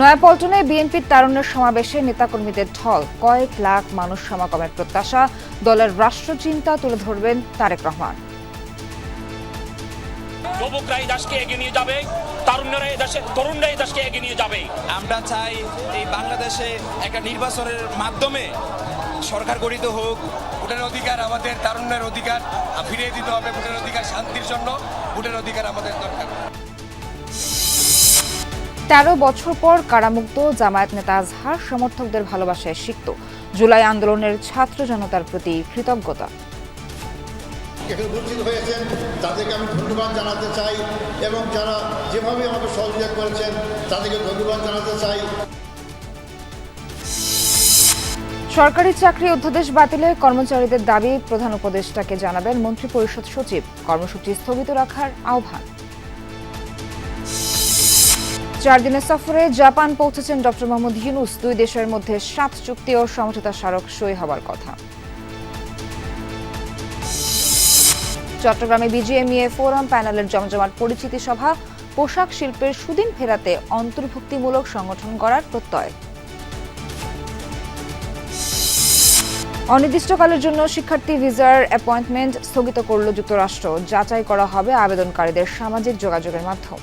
নয়াপল্টনে বিএনপির তারুণ্যের সমাবেশে নেতাকর্মীদের ঢল। কয়েক লাখ মানুষ সমাগমের প্রত্যাশা। দলের রাষ্ট্রচিন্তা তুলে ধরবেন তারেক রহমান। যুবকরা এই দেশকে এগিয়ে নিয়ে যাবে তারুণ্যরা এই দেশে তরুণরা এই দেশকে এগিয়ে নিয়ে যাবে। আমরা চাই এই বাংলাদেশে একটা নির্বাচনের মাধ্যমে সরকার গঠিত হোক ভোটের অধিকার আমাদের তারুণ্যের অধিকার ফিরিয়ে দিতে হবে ভোটের অধিকার শান্তির জন্য ভোটের অধিকার আমাদের দরকার। তেরো বছর পর কারামুক্ত জামায়াত নেতা আজহার সমর্থকদের ভালোবাসায় সিক্ত। জুলাই আন্দোলনের ছাত্র জনতার প্রতি কৃতজ্ঞতা। উপস্থিত হয়েছেন তাদেরকে আমি ধন্যবাদ জানাতে চাই এবং যারা যেভাবে আমাকে সহযোগিতা করেছেন তাদেরকে ধন্যবাদ জানাতে চাই। সরকারি চাকরি অধ্যাদেশ বাতিলে কর্মচারীদের দাবি প্রধান উপদেষ্টাকে জানাবেন মন্ত্রিপরিষদ সচিব। কর্মসূচি স্থগিত রাখার আহ্বান। চার দিনের সফরে জাপান পৌঁছেছেন ডক্টর মোহাম্মদ ইউনুস। দুই দেশের মধ্যে সাত চুক্তি ও সমঝোতা স্মারক সই হবার কথা। চট্টগ্রামে বিজিএমইএ ফোরাম প্যানেলের জমজমাট পরিচিতি সভা, পোশাক শিল্পের সুদিন ফেরাতে অন্তর্ভুক্তিমূলক সংগঠন গড়ার প্রত্যয়। অনির্দিষ্টকালের জন্য শিক্ষার্থী ভিসার অ্যাপয়েন্টমেন্ট স্থগিত করল যুক্তরাষ্ট্র। যাচাই করা হবে আবেদনকারীদের সামাজিক যোগাযোগের মাধ্যম।